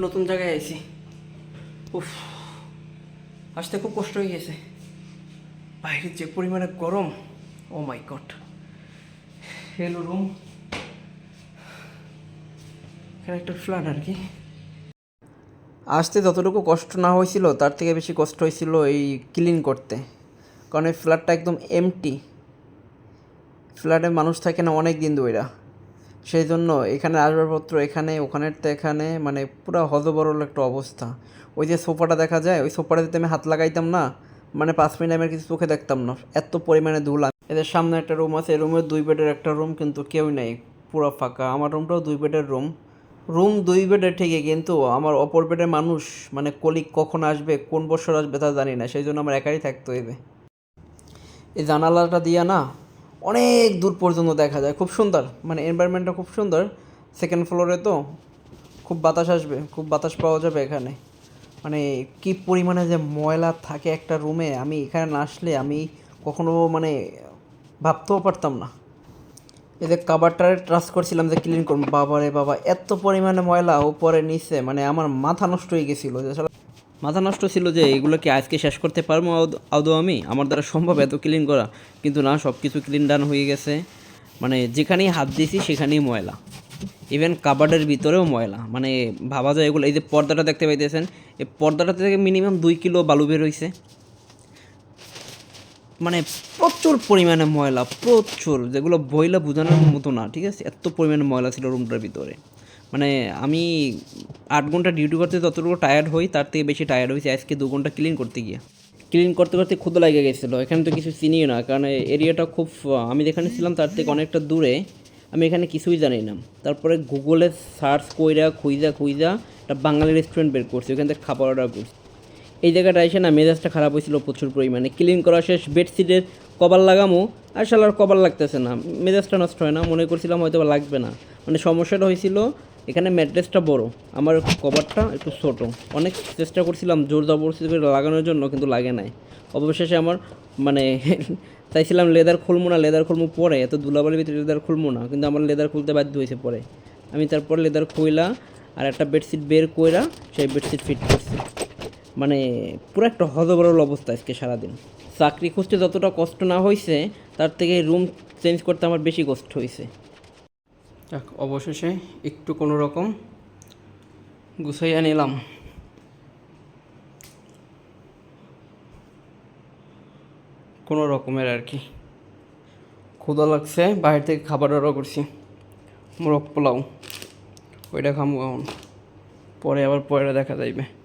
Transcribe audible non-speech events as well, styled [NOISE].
নতুন জায়গায় আইছি। উফ, আসতে খুব কষ্ট হয়ে গেছে। বাইরে যে পরিমাণে গরম, ও মাই গড। Hello room. এখানে একটা ফ্ল্যাট আর কি। আসতে যতটুকু কষ্ট না হয়েছিল, তার থেকে বেশি কষ্ট হয়েছিল এই ক্লিন করতে। কারণ এই ফ্ল্যাটটা একদম এমটি ফ্ল্যাটে মানুষ থাকে না অনেক দিন ধইরা। সেই জন্য এখানে আসবাবপত্র এখানে, ওখানের তো এখানে মানে পুরো হজবরল একটা অবস্থা। ওই যে সোফাটা দেখা যায়, ওই সোফাটাতে আমি হাত লাগাইতাম না মানে পাঁচ মিনিট আমি কিছু চোখে দেখতাম না। এত পরিমাণে ধুলা এদের সামনে একটা রুম আছে রুমের দুই বেডের একটা রুম কিন্তু কেউ নেই, পুরো ফাঁকা। আমার রুমটাও দুই বেডের রুম রুম দুই বেডের ঠিকই, কিন্তু আমার অপর বেডের মানুষ মানে কলিক কখন আসবে, কোন বছর আসবে তা জানি না সেই জন্য আমার একাই থাকতে হইবে। এই জানালাটা দিয়া না অনেক দূর পর্যন্ত দেখা যায়, খুব সুন্দর। মানে এনভায়রনমেন্টটা খুব সুন্দর। সেকেন্ড ফ্লোরে তো খুব বাতাস আসবে, খুব বাতাস পাওয়া যাবে এখানে। মানে কি পরিমাণে যে ময়লা থাকে একটা রুমে আমি এখানে না আসলে আমি কখনো মানে ভাবতেও পারতাম না। এই যে কাবারটারে ট্রাস্ট করছিলাম যে ক্লিন করব। বাবা রে বাবা, এত পরিমাণে ময়লা উপরে, নিচে মানে আমার মাথা নষ্ট হয়ে গেছিল। যে মাথা নষ্ট ছিল যে এগুলো কি আজকে শেষ করতে পারব আদৌ আমি? আমার দ্বারা সম্ভব এত ক্লিন করা। কিন্তু না সব কিছু ক্লিন ডান হয়ে গেছে। মানে যেখানেই হাত দিয়েছি সেখানেই ময়লা। ইভেন কাবার্ডের ভিতরেও ময়লা। মানে ভাবা যায় এগুলো এই যে পর্দাটা দেখতে পাইতেছেন, এই পর্দাটা থেকে মিনিমাম দুই কিলো বালু বের হয়েছে মানে প্রচুর পরিমাণে ময়লা, প্রচুর। যেগুলো বইলা বোঝানোর মতো না, ঠিক আছে? এত পরিমাণে ময়লা ছিল রুমটার ভিতরে। মানে আমি আট ঘণ্টা ডিউটি করতে যতটুকু টায়ার্ড হই, তার থেকে বেশি টায়ার্ড হয়েছি। আজকে দু ঘণ্টা ক্লিন করতে গিয়ে। ক্লিন করতে করতে ক্ষুদ লাগে গেছিল। এখানে তো কিছু চিনিও না, কারণ এরিয়াটা খুব, আমি যেখানে ছিলাম তার থেকে অনেকটা দূরে। আমি এখানে কিছুই জানি না। তারপরে গুগলে সার্চ কইরা খুইজা খুইজা একটা বাঙালি রেস্টুরেন্ট বের করছি। ওখান থেকে খাবার অর্ডার করছি। এই জায়গাটা এসে না মেজাজটা খারাপ হয়েছিল প্রচুর পরিমাণে। ক্লিন করা শেষ বেডশিটের কভার লাগামো, আর শালার কভার লাগতেছে না। মেজাজটা নষ্ট হয় না। মনে করছিলাম হয়তো লাগবে না। মানে সমস্যাটা হয়েছিল এখানে ম্যাট্রেসটা বড়, আমার কভারটা একটু ছোট। অনেক চেষ্টা করছিলাম জোর জবরদস্তি করে লাগানোর জন্য, কিন্তু লাগে নাই। অবশেষে আমার মানে [LAUGHS] চাইছিলাম লেদার খুলবো না, লেদার খুলবো পরে, এত দুলাবালির ভিতরে লেদার খুলবো না, কিন্তু আমার লেদার খুলতে বাধ্য হয়েছে পরে। আমি তারপর লেদার খুইলা আর একটা বেডশিট বের কইরা সেই বেডশিট ফিট করছি। মানে পুরো একটা হজবরল অবস্থা আজকে সারাদিন। চাকরি খুঁজতে যতটা কষ্ট না হয়েছে তার থেকে রুম চেঞ্জ করতে আমার বেশি কষ্ট হয়েছে যাক, অবশেষে একটু কোনো রকম গুছাইয়া নিলাম। কোনো রকমের আর কি। ক্ষুদা লাগছে বাইরে থেকে খাবার অর্ডার করছি। মোরগ পোলাও, ওইটা খামো এখন। পরে আবার পরে দেখা যাইবে।